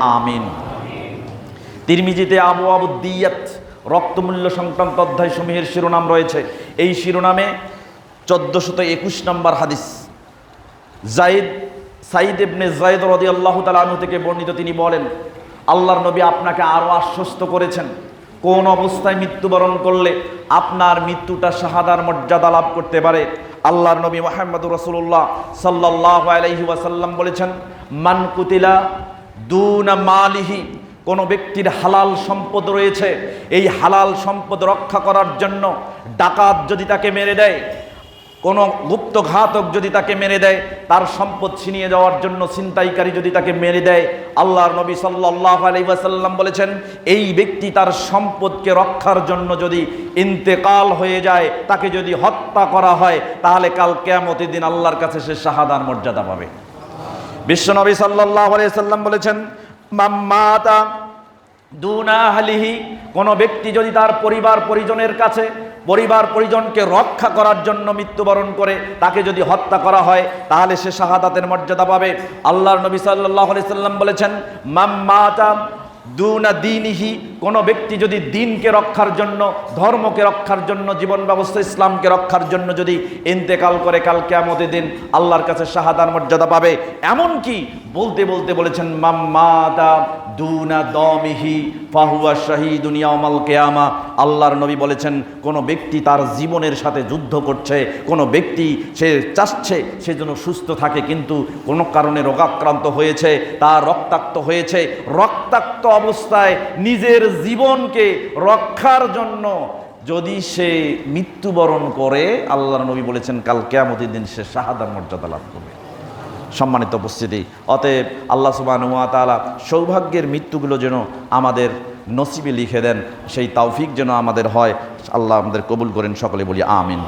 আমিন। তিরমিজিতে আবু আবু দিয়াত, রক্তমূল্য সংক্রান্ত অধ্যায় সমূহের শিরোনাম রয়েছে। এই শিরোনামে চোদ্দশত একুশ নম্বর হাদিস। জাইদ সাইদ ইবনে জাইদ রদি আল্লাহ তালু থেকে বর্ণিত তিনি বলেন, আল্লাহর নবী আপনাকে আরও আশ্বস্ত করেছেন। কোন অবস্থায় মৃত্যুবরণ করলে আপনার মৃত্যুটা শাহাদার মর্যাদা লাভ করতে পারে? আল্লাহর নবী মোহাম্মদ রসুল্লাহ সাল্লাহ আলহি ওয়াসাল্লাম বলেছেন, মান কুতিলা দুনা মালিহি, কোনো ব্যক্তির হালাল সম্পদ রয়েছে, এই হালাল সম্পদ রক্ষা করার জন্য ডাকাত যদি তাকে মেরে দেয়, কোনো গুপ্ত ঘাতক যদি তাকে মেরে দেয়, তার সম্পদ ছিনিয়ে যাওয়ার জন্য ছিনতাইকারী যদি তাকে মেরে দেয়, আল্লাহর নবী সাল্লাহ আলাইসাল্লাম বলেছেন, এই ব্যক্তি তার সম্পদকে রক্ষার জন্য যদি ইন্তেকাল হয়ে যায়, তাকে যদি হত্যা করা হয়, তাহলে কাল কেয়ামতের দিন আল্লাহর কাছে সে শাহাদার মর্যাদা পাবে। বিশ্বনবী সাল্লাহ আলাইসাল্লাম বলেছেন মাম্মাতা দুনা হালিহি কোনো ব্যক্তি যদি তার পরিবার পরিজনের কাছে, পরিবার পরিজনকে রক্ষা করার জন্য মৃত্যুবরণ করে, তাকে যদি হত্যা করা হয়, তাহলে সে শাহাদাতের মর্যাদা পাবে। আল্লাহর নবী সাল্লাহ সাল্লাম বলেছেন মাম্মাতা দুনা দিনহি কোনো ব্যক্তি যদি দিনকে রক্ষার জন্য, ধর্মকে রক্ষার জন্য, জীবন ব্যবস্থা ইসলামকে রক্ষার জন্য যদি ইন্তেকাল করে কাল কেয়ামতের দিন আল্লাহর কাছে শাহাদার মর্যাদা পাবে এমনকি বলতে বলতে বলেছেন মাম্মাদা দুনা দমিহি ফাহুয়া শাহী দুনিয়া অমাল কেয়ামা। আল্লাহর নবী বলেছেন, কোনো ব্যক্তি তার জীবনের সাথে যুদ্ধ করছে, কোনো ব্যক্তি সে চাচ্ছে, সে যেন সুস্থ থাকে, কিন্তু কোনো কারণে রোগাক্রান্ত হয়েছে, তার রক্তাক্ত হয়েছে। রক্তাক্ত অবস্থায় নিজের জীবনকে রক্ষার জন্য যদি সে মৃত্যুবরণ করে, আল্লাহর নবী বলেছেন, কাল কেয়ামতের দিন সে শাহাদার মর্যাদা লাভ করবে। সম্মানিত উপস্থিতি। অতএব আল্লাহ সুবাহ তালা সৌভাগ্যের মৃত্যুগুলো যেন আমাদের নসিবে লিখে দেন, সেই তৌফিক যেন আমাদের হয়। আল্লাহ আমাদের কবুল করেন, সকলে বলি আমিন।